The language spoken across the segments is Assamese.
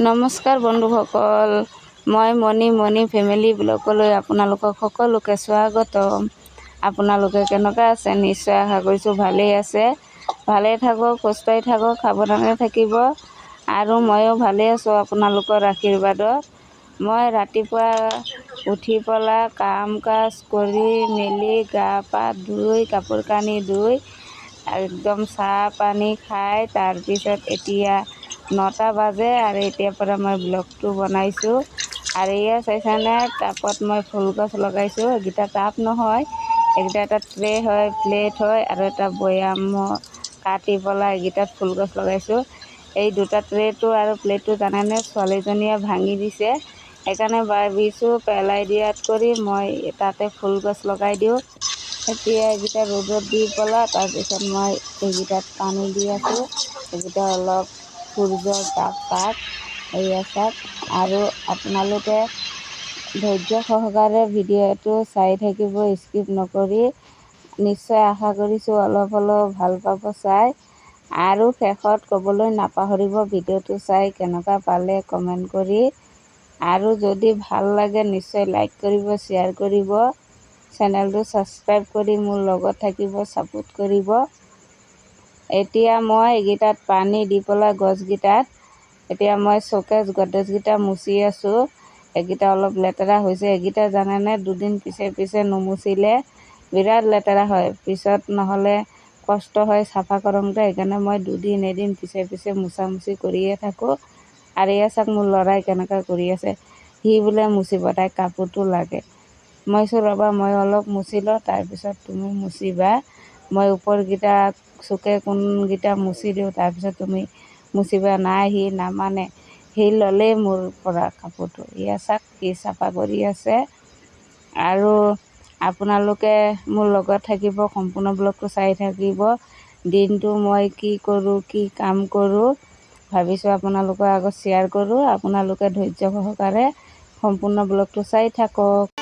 নমস্কাৰ বন্ধুসকল মই মণি মণি ফেমিলি ব্লগলৈ আপোনালোকক সকলোকে স্বাগতম। আপোনালোকে কেনেকুৱা আছে? নিশ্চয় আশা কৰিছোঁ ভালেই আছে। ভালেই থাকক সুস্থই থাকক সাৱধানে থাকিব। আৰু ময়ো ভালেই আছোঁ আপোনালোকৰ আশীৰ্বাদত। মই ৰাতিপুৱা উঠি পেলাই কাম কাজ কৰি মেলি গা পা ধুই কাপোৰ কানি ধুই একদম চাহ পানী খাই তাৰপিছত এতিয়া নটা বাজে আৰু এতিয়াৰ পৰা মই ব্লগটো বনাইছোঁ। আৰু এয়া চাইছানে টাবত মই ফুলগছ লগাইছোঁ। এইকেইটা টাব নহয়। এইকেইটা এটা ট্ৰে হয় প্লেট হয় আৰু এটা বৈয়াম কাটি পেলাই এইকেইটাত ফুলগছ লগাইছোঁ। এই দুটা ট্ৰেটো আৰু প্লেটটো জানেনে? ছোৱালীজনীয়ে ভাঙি দিছে। সেইকাৰণে ভাবিছোঁ পেলাই দিয়াত কৰি মই তাতে ফুলগছ লগাই দিওঁ। এতিয়া এইকেইটা ৰ'দত দি পেলাই তাৰপিছত মই এইকেইটাত পানী দি আছোঁ। এইকেইটা অলপ সূৰ্যৰ তাপ পাক এয়া চাওক আৰু আপোনালোকে ধৈৰ্য সহকাৰে ভিডিঅ'টো চাই থাকিব স্কিপ নকৰি। নিশ্চয় আশা কৰিছোঁ অলপ অলপ ভাল পাব চাই। আৰু শেষত ক'বলৈ নাপাহৰিব ভিডিঅ'টো চাই কেনেকুৱা পালে কমেণ্ট কৰি। আৰু যদি ভাল লাগে নিশ্চয় লাইক কৰিব শ্বেয়াৰ কৰিব। চেনেলটো ছাবস্ক্ৰাইব কৰি মোৰ লগত থাকিব ছাপোৰ্ট কৰিব। এতিয়া মই এইকেইটাত পানী দি পেলাই গছকেইটাত এতিয়া মই চকেজ গড্ৰেজকেইটা মুচি আছোঁ। এইকেইটা অলপ লেতেৰা হৈছে এইকেইটা জানেনে? দুদিন পিছে পিছে নুমুচিলে বিৰাট লেতেৰা হয়। পিছত নহ'লে কষ্ট হয় চাফা কৰোঁতে সেইকাৰণে মই দুদিন এদিন পিছে পিছে মোচামুচি কৰিয়ে থাকোঁ। আৰু এয়া চাওক মোৰ ল'ৰাই কেনেকৈ কৰি আছে। সি বোলে মুচিব তাইক কাপোৰটো লাগে। মই কৈছোঁ ৰ'বা মই অলপ মুচি লওঁ তাৰপিছত তুমি মুচিবা। মই ওপৰকেইটা চুকে কোণকেইটা মুচি দিওঁ তাৰপিছত তুমি মুচিবা নাই সি নামানে সি ল'লেই মোৰ পৰা কাপোৰটো। এয়া চাওক সি চাফা কৰি আছে। আৰু আপোনালোকে মোৰ লগত থাকিব সম্পূৰ্ণ ব্লগটো চাই থাকিব। দিনটো মই কি কৰোঁ কি কাম কৰোঁ ভাবিছোঁ আপোনালোকৰ আগত শ্বেয়াৰ কৰোঁ। আপোনালোকে ধৈৰ্য সহকাৰে সম্পূৰ্ণ ব্লগটো চাই থাকক।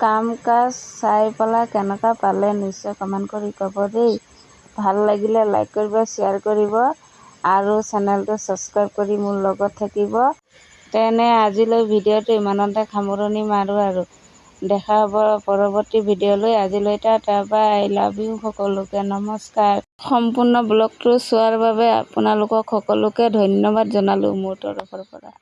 কাম কাজ চাই পেলাই কেনেকুৱা পালে নিশ্চয় কমেণ্ট কৰি ক'ব দেই। ভাল লাগিলে লাইক কৰিব শ্বেয়াৰ কৰিব আৰু চেনেলটো ছাবস্ক্ৰাইব কৰি মোৰ লগত থাকিব। তেনে আজিলৈ ভিডিঅ'টো ইমানতে সামৰণি মাৰোঁ আৰু। দেখা হ'ব পৰৱৰ্তী ভিডিঅ'লৈ। আজিলৈ টাটা বাই লাভ ইউ সকলোকে নমস্কাৰ। সম্পূৰ্ণ ব্লগটো চোৱাৰ বাবে আপোনালোকক সকলোকে ধন্যবাদ জনালোঁ মোৰ তৰফৰ পৰা।